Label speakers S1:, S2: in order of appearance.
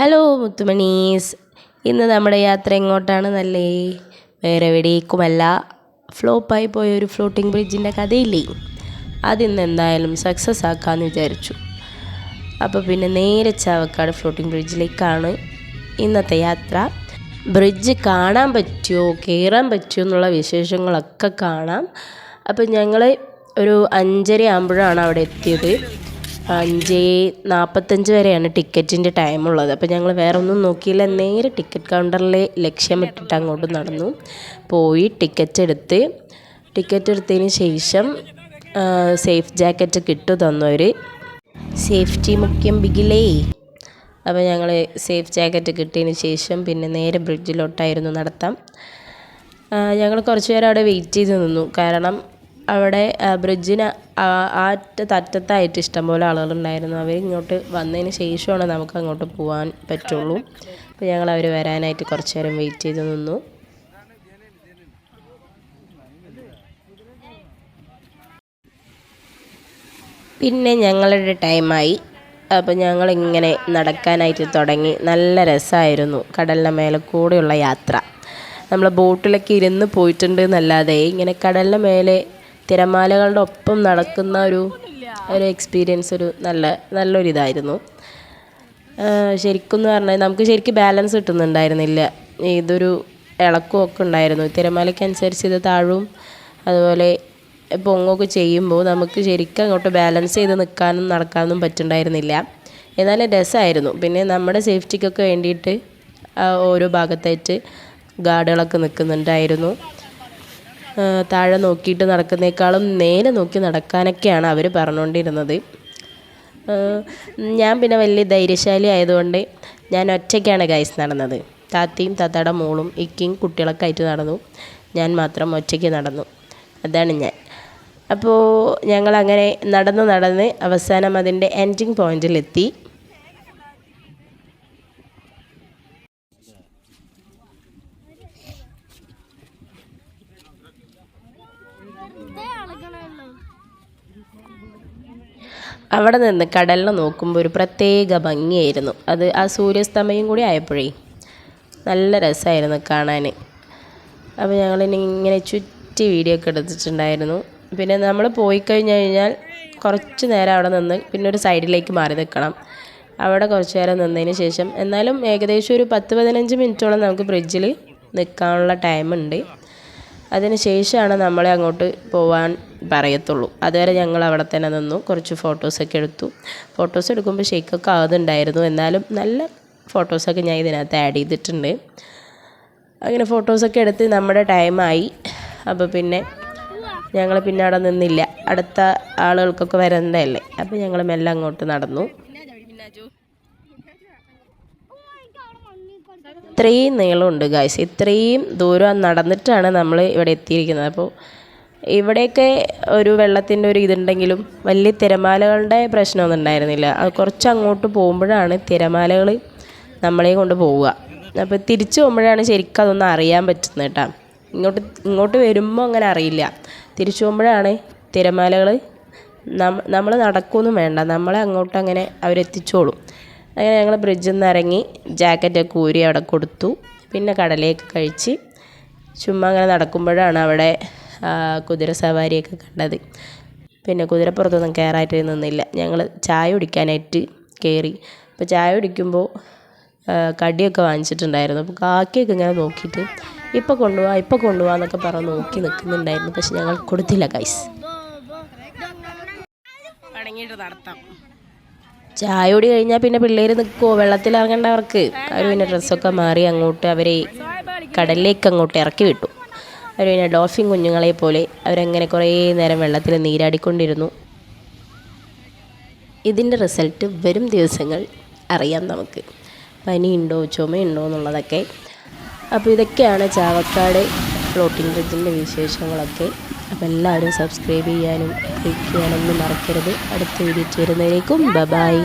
S1: Hello മുത്തുമണീസ്. ഇന്ന് നമ്മുടെ യാത്ര എങ്ങോട്ടാണ് നല്ലേ? വേറെ എവിടേക്കുമല്ല. ഫ്ലോപ്പായി പോയ ഒരു ഫ്ലോട്ടിംഗ് ബ്രിഡ്ജിന്റെ കഥയില്ലേ? അതിന്ന് എന്തായാലും സക്സസ് ആക്കാമെന്ന് വിചാരിച്ചു. അപ്പോൾ പിന്നെ നേരെ ചാവക്കാട് ഫ്ലോട്ടിംഗ് ബ്രിഡ്ജിലേക്കാണ് ഇന്നത്തെ യാത്ര. ബ്രിഡ്ജ് കാണാൻ പറ്റുമോ? കയറാൻ പറ്റുമോ എന്നുള്ള വിശേഷങ്ങളൊക്കെ കാണാം. അപ്പോൾ ഞങ്ങൾ ഒരു അഞ്ചര ആകുമ്പോഴാണ് അവിടെ എത്തിയത്. അഞ്ച് നാൽപ്പത്തഞ്ച് വരെയാണ് ടിക്കറ്റിന്റെ ടൈമുള്ളത് അപ്പോൾ ഞങ്ങൾ വേറെ ഒന്നും നോക്കിയില്ല. നേരെ ടിക്കറ്റ് കൗണ്ടറിലെ ലക്ഷ്യമിട്ടിട്ട് അങ്ങോട്ട് നടന്നു. പോയി ടിക്കറ്റ് എടുത്ത്. ടിക്കറ്റ് എടുത്തതിന് ശേഷം സേഫ് ജാക്കറ്റ് കിട്ടു തന്നവർ സേഫ്റ്റി മുഖ്യം ബിഗിലേ. അപ്പോൾ ഞങ്ങൾ സേഫ് ജാക്കറ്റ് കിട്ടിയതിന് ശേഷം പിന്നെ നേരെ ബ്രിഡ്ജിലോട്ടായിരുന്നു നടത്താം. ഞങ്ങൾ കുറച്ച് നേരം അവിടെ വെയിറ്റ് ചെയ്ത് നിന്നു. കാരണം അവിടെ ബ്രിഡ്ജിന് ആ തറ്റത്തായിട്ട് ഇഷ്ടംപോലെ ആളുകളുണ്ടായിരുന്നു. അവർ ഇങ്ങോട്ട് വന്നതിന് ശേഷമാണ് നമുക്ക് അങ്ങോട്ട് പോകാൻ പറ്റുള്ളൂ. അപ്പോൾ ഞങ്ങൾ അവർ വരാനായിട്ട് കുറച്ച് നേരം വെയിറ്റ് ചെയ്ത് നിന്നു. പിന്നെ ഞങ്ങളുടെ ടൈമായി അപ്പോൾ ഞങ്ങളിങ്ങനെ നടക്കാനായിട്ട് തുടങ്ങി. നല്ല രസമായിരുന്നു കടലിന്റെ മേലെ കൂടെയുള്ള യാത്ര. നമ്മൾ ബോട്ടിലൊക്കെ ഇരുന്ന് പോയിട്ടുണ്ട് എന്നല്ലാതെ ഇങ്ങനെ കടലിന്റെ മേലെ തിരമാലകളുടെ ഒപ്പം നടക്കുന്ന ഒരു ഒരു എക്സ്പീരിയൻസ് ഒരു നല്ല നല്ലൊരിതായിരുന്നു ശരിക്കും എന്ന് പറഞ്ഞാൽ നമുക്ക് ശരിക്കും ബാലൻസ് കിട്ടുന്നുണ്ടായിരുന്നില്ല. ഇതൊരു ഇളക്കും ഒക്കെ ഉണ്ടായിരുന്നു. തിരമാലയ്ക്കനുസരിച്ച് ഇത് താഴും. അതുപോലെ പൊങ്ങൊക്കെ ചെയ്യുമ്പോൾ നമുക്ക് ശരിക്കും അങ്ങോട്ട് ബാലൻസ് ചെയ്ത് നിൽക്കാനും നടക്കാനും പറ്റുന്നുണ്ടായിരുന്നില്ല. എന്നാലും രസമായിരുന്നു. പിന്നെ നമ്മുടെ സേഫ്റ്റിക്കൊക്കെ വേണ്ടിയിട്ട് ഓരോ ഭാഗത്തായിട്ട് ഗാർഡുകളൊക്കെ നിൽക്കുന്നുണ്ടായിരുന്നു. താഴെ നോക്കിയിട്ട് നടക്കുന്നേക്കാളും നേരെ നോക്കി നടക്കാനൊക്കെയാണ് അവർ പറഞ്ഞുകൊണ്ടിരുന്നത് ഞാൻ പിന്നെ വലിയ ധൈര്യശാലി ആയതുകൊണ്ട് ഞാൻ ഒറ്റയ്ക്കാണ് ഗൈസ് നടന്നത്. താത്തയും താത്തയുടെ മോളും ഇക്കിയും കുട്ടികളൊക്കെ ആയിട്ട് നടന്നു. ഞാൻ മാത്രം ഒറ്റയ്ക്ക് നടന്നു. അതാണ് ഞാൻ. അപ്പോൾ ഞങ്ങളങ്ങനെ നടന്ന് നടന്ന് അവസാനം അതിന്റെ എൻഡിങ് പോയിന്റിലെത്തി അവിടെ നിന്ന് കടലിനെ നോക്കുമ്പോൾ ഒരു പ്രത്യേക ഭംഗിയായിരുന്നു. അത് ആ സൂര്യാസ്തമയം കൂടി ആയപ്പോഴേ നല്ല രസമായിരുന്നു കാണാൻ. അപ്പോൾ ഞങ്ങൾ ഇങ്ങനെ ചുറ്റി വീഡിയോ ഒക്കെ എടുത്തിട്ടുണ്ടായിരുന്നു. പിന്നെ നമ്മൾ പോയി കഴിഞ്ഞു കഴിഞ്ഞാൽ കുറച്ച് നേരം അവിടെ നിന്ന് പിന്നെ ഒരു സൈഡിലേക്ക് മാറി നിൽക്കണം. അവിടെ കുറച്ച് നേരം നിന്നതിന് ശേഷം എന്നാലും ഏകദേശം ഒരു പത്ത് പതിനഞ്ച് മിനിറ്റോളം നമുക്ക് ബ്രിഡ്ജിൽ നിൽക്കാനുള്ള ടൈമുണ്ട് അതിന് ശേഷമാണ് നമ്മളെ അങ്ങോട്ട് പോവാൻ പറയത്തുള്ളൂ. അതുവരെ ഞങ്ങൾ അവിടെ തന്നെ നിന്നു. കുറച്ച് ഫോട്ടോസൊക്കെ എടുത്തു. ഫോട്ടോസ് എടുക്കുമ്പോൾ ഷെയ്ക്കൊക്കെ ആകുന്നുണ്ടായിരുന്നു എന്നാലും നല്ല ഫോട്ടോസൊക്കെ ഞാൻ ഇതിനകത്ത് ആഡ് ചെയ്തിട്ടുണ്ട്. അങ്ങനെ ഫോട്ടോസൊക്കെ എടുത്ത് നമ്മുടെ ടൈമായി അപ്പോൾ പിന്നെ ഞങ്ങൾ പിന്നെ അവിടെ നിന്നില്ല. അടുത്ത ആളുകൾക്കൊക്കെ വരേണ്ടതല്ലേ? അപ്പോൾ ഞങ്ങൾ മെല്ലെ അങ്ങോട്ട് നടന്നു. ഇത്രയും നീളമുണ്ട് ഗായ്സ് ഇത്രയും ദൂരം നടന്നിട്ടാണ് നമ്മൾ ഇവിടെ എത്തിയിരിക്കുന്നത്. അപ്പോൾ ഇവിടെയൊക്കെ ഒരു വെള്ളത്തിന്റെ ഒരു ഇതുണ്ടെങ്കിലും വലിയ തിരമാലകളുടെ പ്രശ്നമൊന്നും ഉണ്ടായിരുന്നില്ല. കുറച്ച് അങ്ങോട്ട് പോകുമ്പോഴാണ് തിരമാലകൾ നമ്മളെ കൊണ്ട് പോവുക. അപ്പോൾ തിരിച്ചു പോകുമ്പോഴാണ് ശരിക്കും അതൊന്നും അറിയാൻ പറ്റുന്നത് കേട്ടോ. ഇങ്ങോട്ട് ഇങ്ങോട്ട് വരുമ്പോൾ അങ്ങനെ അറിയില്ല. തിരിച്ചു പോകുമ്പോഴാണ് തിരമാലകൾ നമ്മൾ നടക്കുമെന്നും വേണ്ട. നമ്മളെ അങ്ങോട്ട് അങ്ങനെ അവരെത്തിച്ചോളും. അങ്ങനെ ഞങ്ങൾ ബ്രിഡ്ജിൽ നിന്ന് ഇറങ്ങി ജാക്കറ്റൊക്കെ ഊരി അവിടെ കൊടുത്തു. പിന്നെ കടലേക്ക് കഴിച്ച് ചുമ്മാ അങ്ങനെ നടക്കുമ്പോഴാണ് അവിടെ കുതിര സവാരിയൊക്കെ കണ്ടത്. പിന്നെ കുതിരപ്പുറത്തൊന്നും കയറായിട്ട് നിന്നില്ല. ഞങ്ങൾ ചായ കുടിക്കാനായിട്ട് കയറി അപ്പോൾ ചായ കുടിക്കുമ്പോൾ കടിയൊക്കെ വാങ്ങിച്ചിട്ടുണ്ടായിരുന്നു. അപ്പോൾ കാക്കിയൊക്കെ ഇങ്ങനെ നോക്കിയിട്ട് ഇപ്പോൾ കൊണ്ടുപോവാ ഇപ്പോൾ കൊണ്ടുപോവാ എന്നൊക്കെ പറഞ്ഞ് നോക്കി നിൽക്കുന്നുണ്ടായിരുന്നു പക്ഷെ ഞങ്ങൾ കൊടുത്തില്ല കൈസ് നടത്താം. ചായ കുടി കഴിഞ്ഞാൽ പിന്നെ പിള്ളേർ നിൽക്കുമോ വെള്ളത്തിൽ ഇറങ്ങേണ്ട അവർക്ക് അവർ പിന്നെ ഡ്രസ്സൊക്കെ മാറി അങ്ങോട്ട് അവരെ കടലിലേക്ക് അങ്ങോട്ട് ഇറക്കി വിട്ടു. അവർ പിന്നെ ഡോൾഫിൻ കുഞ്ഞുങ്ങളെ പോലെ അവരങ്ങനെ കുറേ നേരം വെള്ളത്തിൽ നീരാടിക്കൊണ്ടിരുന്നു. ഇതിന്റെ റിസൾട്ട് വരും ദിവസങ്ങൾ അറിയാം നമുക്ക്. പനിയുണ്ടോ ചുമയുണ്ടോ എന്നുള്ളതൊക്കെ. അപ്പോൾ ഇതൊക്കെയാണ് ചാവക്കാട് ഫ്ലോട്ടിംഗ് ബ്രിഡ്ജിന്റെ വിശേഷങ്ങളൊക്കെ. അപ്പോൾ എല്ലാവരും സബ്സ്ക്രൈബ് ചെയ്യാനും ലൈക്ക് ചെയ്യാനൊന്നും മറക്കരുത്. അടുത്ത വീഡിയോ ചേരുന്നതിലേക്കും ബബായ് ബായ്